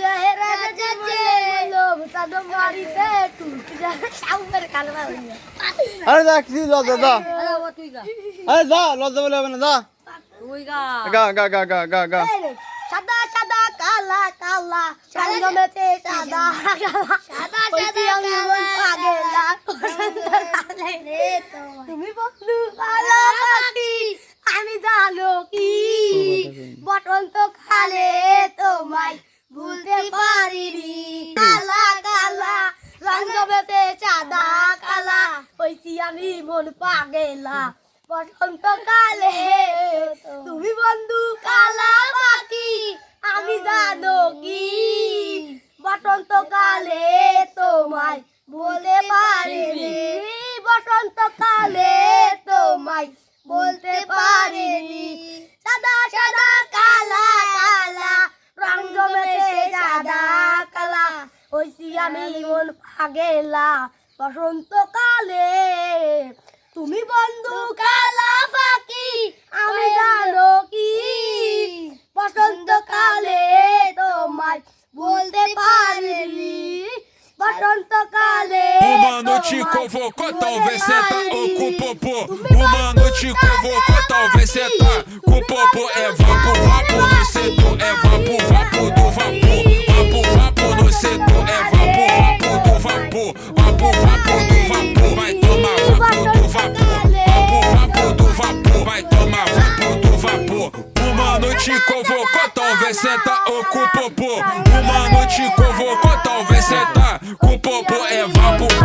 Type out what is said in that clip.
যায় রাজা যে লোভ চাঁদ মারিতে টুক যায় সাউন্ডের কালবা হইয়া আরে যা কিছু লজ্জা যা তুই গা আরে যা লজ্জা বলে হবে না যা। তুই গা গা গা গা গা গা। গা সাদা সাদা কালা কালা সঙ্গমেতে সাদা কালা। সাদা সাদা কালা। পাগেলা তুমি বন্ধু কালা পাখি আমি জানো কি? বসন্ত কালে তোমায় ভুলতে পারিনি। কালা কালা রঙ্গমেতে সাদা কালা হইছি আমি মন পাগেলা। বসন্ত কালে তুমি বন্ধু কালা পাখি, আমি জানো কি? বসন্ত কালে তোমায় বলতে পারিনি। বসন্ত কালে আমি মন পাগেলা বসন্ত কালে তুমি বন্ধু কালা পাখি আমি জানো কি বসন্ত কালে তোমায় বলতে পারিনি বসন্ত কালে O mano te convocou, talvez senta ou com popô. O mano te convocou, talvez senta com popô. É vapo, te convocou, talvez senta ou com popô. O mano te convocou, talvez senta com popô. É vapo,